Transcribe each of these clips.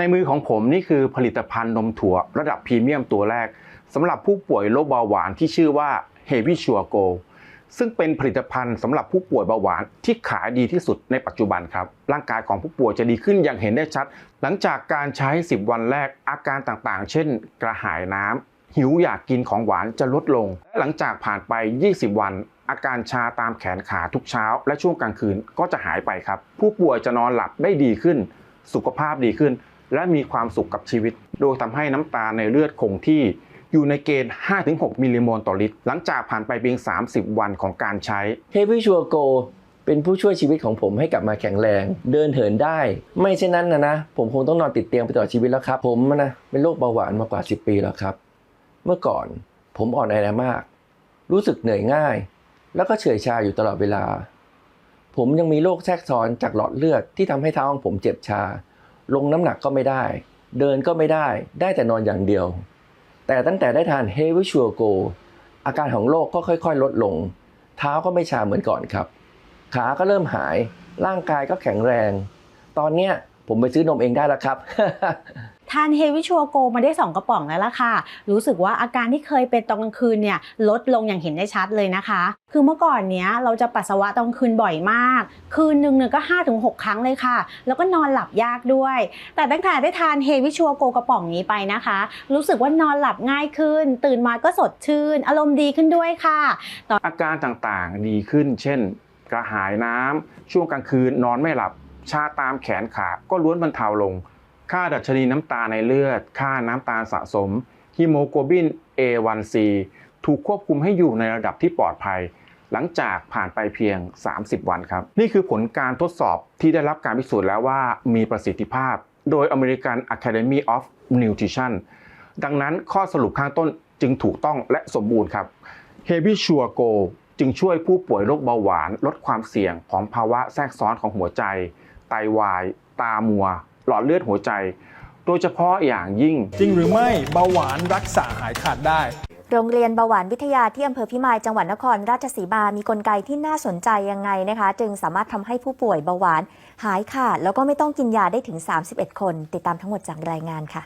ในมือของผมนี่คือผลิตภัณฑ์นมถั่วระดับพรีเมียมตัวแรกสำหรับผู้ป่วยโรคเบาหวานที่ชื่อว่า Heavy Sure Go ซึ่งเป็นผลิตภัณฑ์สำหรับผู้ป่วยเบาหวานที่ขายดีที่สุดในปัจจุบันครับ ร่างกายของผู้ป่วยจะดีขึ้นอย่างเห็นได้ชัด หลังจากการใช้ 10 วันแรกอาการต่างๆ เช่น กระหายน้ำหิวอยากกินของหวานจะลดลง และหลังจากผ่านไป 20 วัน อาการชาตามแขนขาทุกเช้า และช่วงกลางคืนก็จะหายไปครับ ผู้ป่วยจะนอนหลับได้ดีขึ้น สุขภาพดีขึ้น และมีความสุขกับชีวิต โดยทำให้น้ำตาในเลือดคงที่อยู่ในเกณฑ์ 5-6 มิลลิโมลต่อลิตร หลังจากผ่านไปเพียง 30 วันของการใช้ Heavy Sure Go เป็นผู้ช่วยชีวิตของผมให้กลับมาแข็งแรง เดินเหินได้ ไม่เช่นนั้นนะนะ ผมคงต้องนอนติดเตียงไปตลอดชีวิตแล้วครับ ผมนะเป็นโรคเบาหวานมากว่า 10 ปีแล้วครับ เมื่อก่อนผมอ่อนแอมาก รู้สึกเหนื่อยง่าย แล้วก็เฉื่อยชาอยู่ตลอดเวลา ผมยังมีโรคแทรกซ้อนจากหลอดเลือดที่ทำให้เท้าของผมเจ็บชา ลงน้ำหนักก็ไม่ได้ เดินก็ไม่ได้ ได้แต่นอนอย่างเดียว แต่ตั้งแต่ได้ทานเฮวิชัวโก อาการของโรคก็ค่อยๆ ลดลง เท้าก็ไม่ชาเหมือนก่อนครับ ขาก็เริ่มหาย ร่างกายก็แข็งแรง ตอนเนี้ยผมไปซื้อนมเองได้แล้วครับ ทานเฮวิชัวโกมาได้ 2 กระป๋องแล้วล่ะค่ะ รู้สึกว่าอาการที่เคยเป็นตอนกลางคืนเนี่ยลดลงอย่างเห็นได้ชัดเลยนะคะ คือเมื่อก่อนเนี้ยเราจะปัสสาวะตอนกลางคืนบ่อยมาก คืนหนึ่งเนี่ยก็ 5-6 ครั้งเลยค่ะ แล้วก็นอนหลับยากด้วย แต่ตั้งแต่ได้ทานเฮวิชัวโกกระป๋องนี้ไปนะคะ รู้สึกว่านอนหลับง่ายขึ้น ตื่นมาก็สดชื่น อารมณ์ดีขึ้นด้วยค่ะอาการต่างๆดีขึ้น เช่น กระหายน้ำช่วงกลางคืนนอนไม่หลับชาตามแขนขา ก็ล้วนบรรเทาลง ค่าดัชนีน้ำตาในเลือด ค่าน้ำตาลสะสมฮีโมโกลบิน A1C ถูกควบคุมให้อยู่ในระดับที่ปลอดภัย หลังจากผ่านไปเพียง 30 วันครับ นี่คือผลการทดสอบที่ได้รับการพิสูจน์แล้วว่ามีประสิทธิภาพ โดย American Academy of Nutrition ดังนั้นข้อสรุปข้างต้นจึงถูกต้องและสมบูรณ์ครับ Heavy Sure Go จึงช่วยผู้ป่วยโรคเบาหวาน ลดความเสี่ยงของภาวะแทรกซ้อนของหัวใจ ไตวาย ตามัว หลอดเลือดหัวใจ โดยเฉพาะอย่างยิ่ง จริงหรือไม่เบาหวานรักษาหายขาดได้ โรงเรียนเบาหวานวิทยาที่อำเภอพิมายจังหวัดนครราชสีมา มีกลไกที่น่าสนใจยังไงนะคะ จึงสามารถทำให้ผู้ป่วยเบาหวานหายขาด แล้วก็ไม่ต้องกินยาได้ถึง 31 คน ติดตามทั้งหมดจากรายงานค่ะ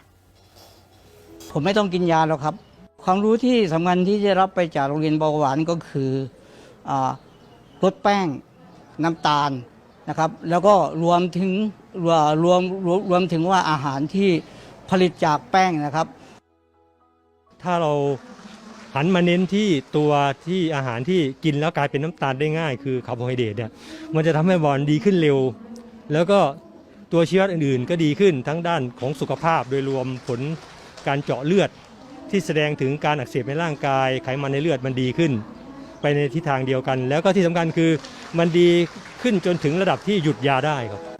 ผมไม่ต้องกินยาหรอกครับ ความรู้ที่สำคัญที่จะรับไปจากโรงเรียนเบาหวานก็คืออาลดแป้ง น้ำตาล นะครับ แล้วก็รวมถึงรวมรวมรวมรวมถึงว่าอาหารที่ผลิตจากแป้งนะครับ ถ้าเราหันมาเน้นที่ตัวที่อาหารที่กินแล้วกลายเป็นน้ำตาลได้ง่าย คือคาร์โบไฮเดรตเนี่ยมันจะทำให้บอลดีขึ้นเร็ว แล้วก็ตัวเชื้ออื่นๆ ก็ดีขึ้นทั้งด้านของสุขภาพโดยรวมผลการเจาะเลือด ที่แสดงถึงการอักเสบในร่างกายไขมันในเลือดมันดีขึ้น ไปในทิศทางเดียวกัน แล้วก็ที่สำคัญคือมันดีขึ้นจนถึงระดับที่หยุดยาได้ครับ